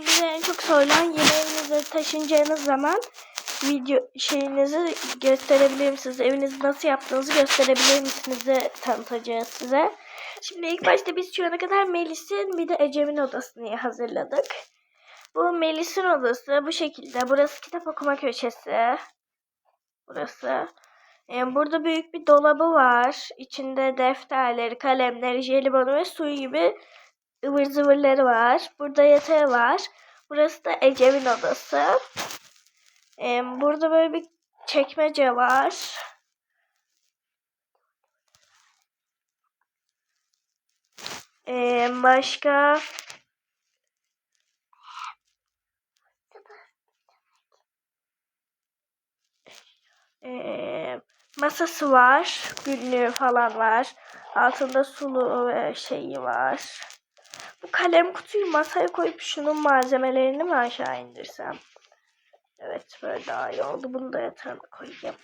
bize en çok sorulan yeni evinize taşınacağınız zaman video şeyinizi gösterebilir misiniz? Evinizi nasıl yaptığınızı gösterebilir misiniz? tanıtacağız size. Şimdi ilk başta biz şu ana kadar Melis'in bir de Ecem'in odasını hazırladık. Bu Melis'in odası bu şekilde. Burası kitap okuma köşesi. Burası. Ee, burada büyük bir dolabı var. İçinde defterleri, kalemleri, jelibonu ve suyu gibi ıvır zıvırları var. Burada yatağı var. Burası da Ecem'in odası. Ee, burada böyle bir çekmece var. Ee, başka Ee, masası var. Günlüğü falan var. Altında sulu ve şeyi var. Bu kalem kutuyu masaya koyup şunun malzemelerini mi aşağı indirsem? Evet böyle daha iyi oldu. Bunu da yatağına koyayım.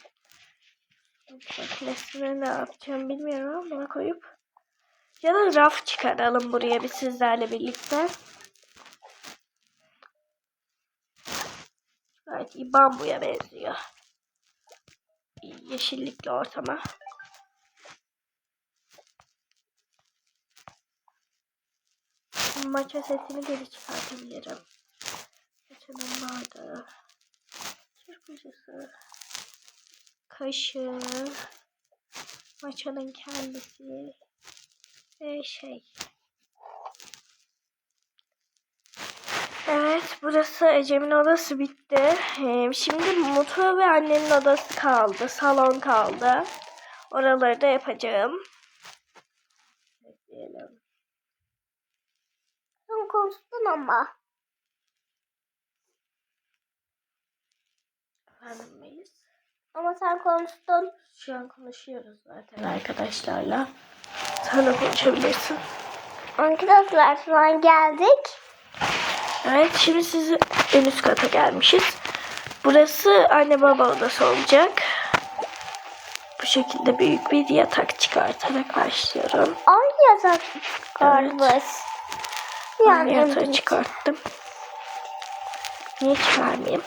Makinesine ne yapacağım bilmiyorum ama koyup ya da raf çıkaralım buraya bir sizlerle birlikte. Gayet iyi bambuya benziyor. Yeşillikli ortama. Maça setini geri çıkartabilirim. Maçanın bardağı. Çırpıcısı. Kaşığı. Maçanın kendisi. Ve şey. Evet burası Ecem'in odası bitti. Ee, şimdi mutfağı ve annemin odası kaldı. Salon kaldı. Oraları da yapacağım. Bekleyelim. Sen konuştun ama. Efendim Melis? Ama sen konuştun. Şu an konuşuyoruz zaten arkadaşlarla. Sen de konuşabilirsin. Arkadaşlar şu an geldik. Evet şimdi sizi en üst kata gelmişiz. Burası anne baba odası olacak. Bu şekilde büyük bir yatak çıkartarak başlıyorum. Ay yatak çıkarmış. Yani yatağı çıkarttım. Niye çıkarmayayım?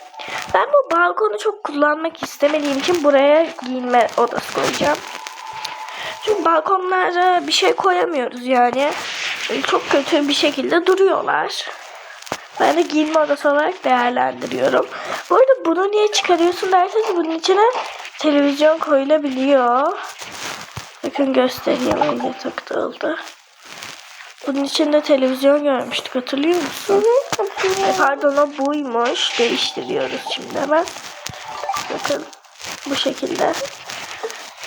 Ben bu balkonu çok kullanmak istemediğim için buraya giyinme odası koyacağım. Çünkü balkonlara bir şey koyamıyoruz yani. Çok kötü bir şekilde duruyorlar. Ben de giyinme odası olarak değerlendiriyorum. Bu arada bunu niye çıkarıyorsun derseniz bunun içine televizyon koyulabiliyor. Bakın göstereyim öyle takıldı. Bunun içinde televizyon görmüştük hatırlıyor musun? Ay, pardon o buymuş. Değiştiriyoruz şimdi hemen. Bakın bu şekilde.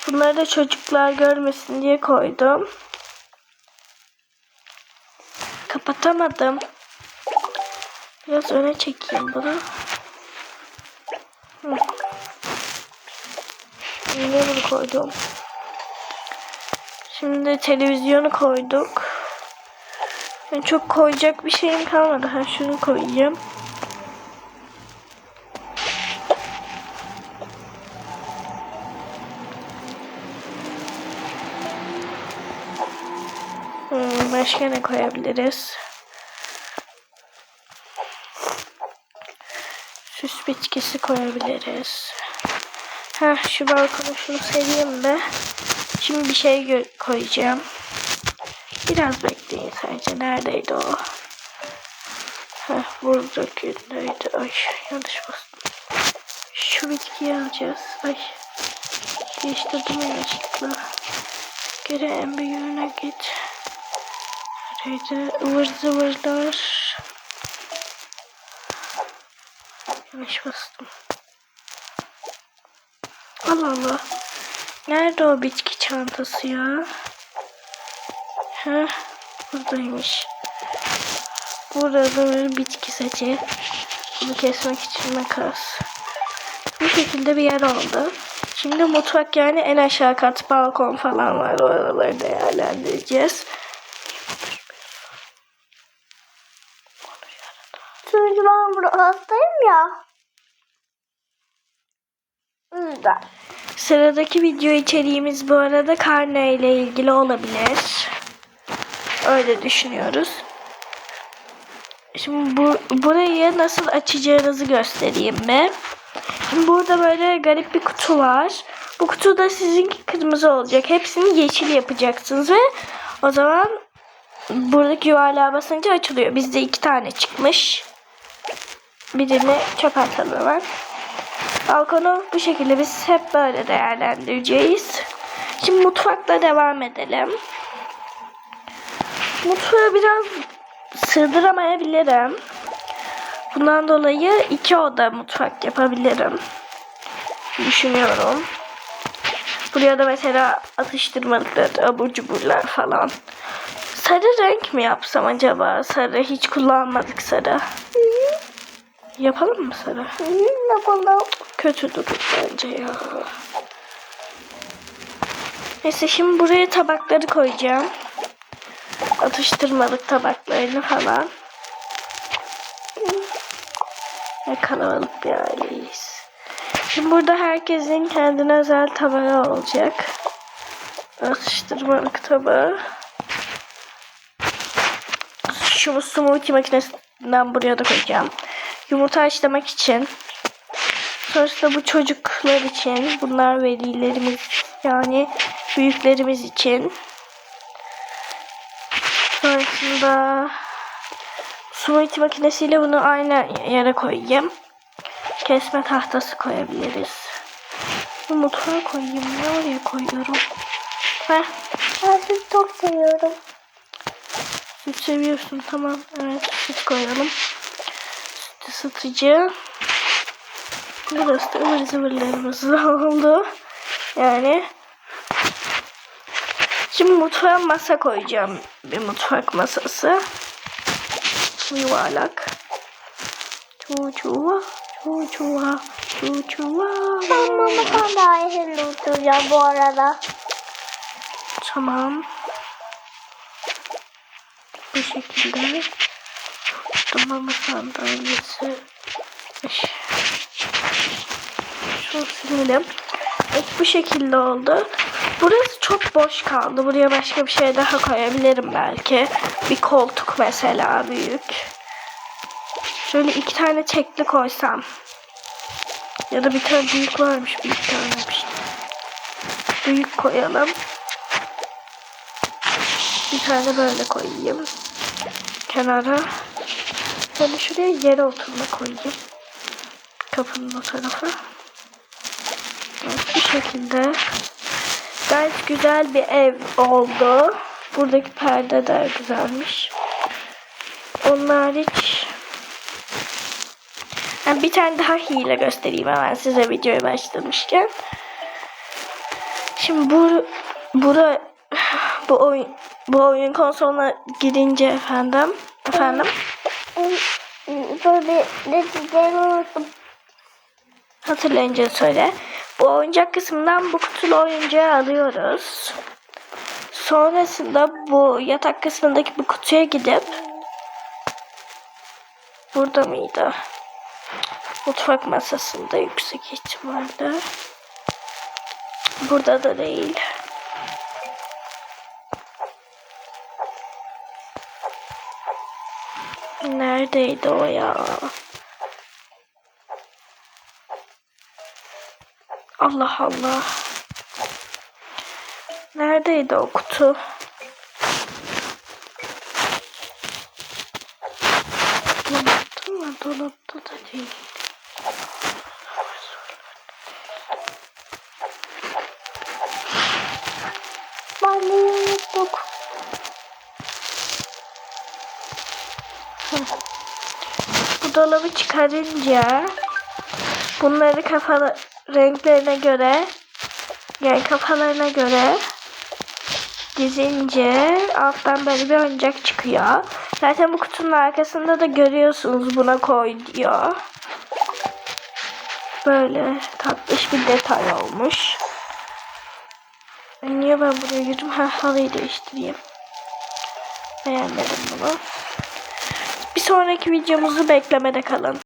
Bunları da çocuklar görmesin diye koydum. Kapatamadım. Biraz öne çekeyim bunu. Hı. Yine bunu koydum. Şimdi televizyonu koyduk. Ben çok koyacak bir şeyim kalmadı. Ha şunu koyayım. Hmm, başka ne koyabiliriz? Süs bitkisi koyabiliriz. Ha şu balkona şunu sereyim de. Şimdi bir şey koyacağım. Biraz bekleyin sadece. Neredeydi o? Heh, buradakindeydi. Ay yanlış bastım. Şu bitkiyi alacağız. Ay. Değiştirdim yanlışlıkla. Geri en büyüğüne git. Neredeydi? Ivır zıvırlar. Yanlış bastım. Allah Allah. Nerede o bitki çantası ya? Heh, buradaymış. Burada bir bitki saçı. Bunu kesmek için makas. Bu şekilde bir yer oldu. Şimdi mutfak yani en aşağı kat balkon falan var. Oraları değerlendireceğiz. Çünkü ben burada hastayım ya. Yüzden. Sıradaki video içeriğimiz bu arada karne ile ilgili olabilir. Öyle düşünüyoruz. Şimdi bu, burayı nasıl açacağınızı göstereyim mi? Şimdi burada böyle garip bir kutu var. Bu kutu da sizinki kırmızı olacak. Hepsini yeşil yapacaksınız ve o zaman buradaki yuvarlığa basınca açılıyor. Bizde iki tane çıkmış. Birini çöp atalım hemen. Balkonu bu şekilde biz hep böyle değerlendireceğiz. Şimdi mutfakla devam edelim. Mutfağı biraz sığdıramayabilirim. Bundan dolayı iki oda mutfak yapabilirim. Düşünüyorum. Buraya da mesela atıştırmalıklar, abur cuburlar falan. Sarı renk mi yapsam acaba? Sarı hiç kullanmadık sarı. Yapalım mı sarı? Hı, Yapalım. Kötü durur bence ya. Neyse şimdi buraya tabakları koyacağım. Atıştırmalık tabaklarını falan. Ne kalabalık bir aileyiz. Şimdi burada herkesin kendine özel tabağı olacak. Atıştırmalık tabağı. Şu smoothie makinesinden buraya da koyacağım. Yumurta haşlamak için. Sonrasında bu çocuklar için. Bunlar velilerimiz yani büyüklerimiz için. Sonrasında smoothie makinesiyle bunu aynı yere koyayım. Kesme tahtası koyabiliriz. Bu mutfağa koyayım. Ne oraya koyuyorum? Heh, Ben sizi çok seviyorum. süt seviyorsun. Tamam. Evet süt koyalım. Süt ısıtıcı. Burası da ıvır zıvırlarımız oldu. Yani Şimdi mutfağa masa koyacağım. Bir mutfak masası. Yuvarlak. Çocuğa, çocuğa, çocuğa. Ben mama sandalyesinde oturacağım bu arada. Tamam. Bu şekilde. Tamam sandalyesi. Şunu silelim. Bu şekilde oldu. Burası çok boş kaldı. Buraya başka bir şey daha koyabilirim belki. Bir koltuk mesela büyük. Şöyle iki tane tekli koysam. Ya da bir tane büyük varmış. Bir tane bir şey. Büyük koyalım. Bir tane böyle koyayım. Kenara. Böyle şuraya yere oturma koyayım. Kapının o tarafa. Bu şekilde. Gayet güzel bir ev oldu. Buradaki perde de güzelmiş. Onun hariç Ha, bir tane daha hile göstereyim hemen size videoya başlamışken. Şimdi bu bura bu oyun bu oyun konsoluna girince efendim efendim Böyle hatırlayınca söyle. Bu oyuncak kısmından bu kutulu oyuncağı alıyoruz. Sonrasında bu yatak kısmındaki bu kutuya gidip burada mıydı? Mutfak masasında yüksek ihtimalle. Burada da değil. Neredeydi o ya? Allah Allah. Neredeydi o kutu? Dolapta mı? Dolapta da değil. Bu dolabı çıkarınca bunları kafa renklerine göre yani kafalarına göre dizince alttan böyle bir oyuncak çıkıyor. Zaten bu kutunun arkasında da görüyorsunuz buna koy diyor. Böyle tatlış bir detay olmuş. Niye ben buraya girdim? Ha halıyı değiştireyim. Beğenmedim bunu. Bir sonraki videomuzu beklemede kalın.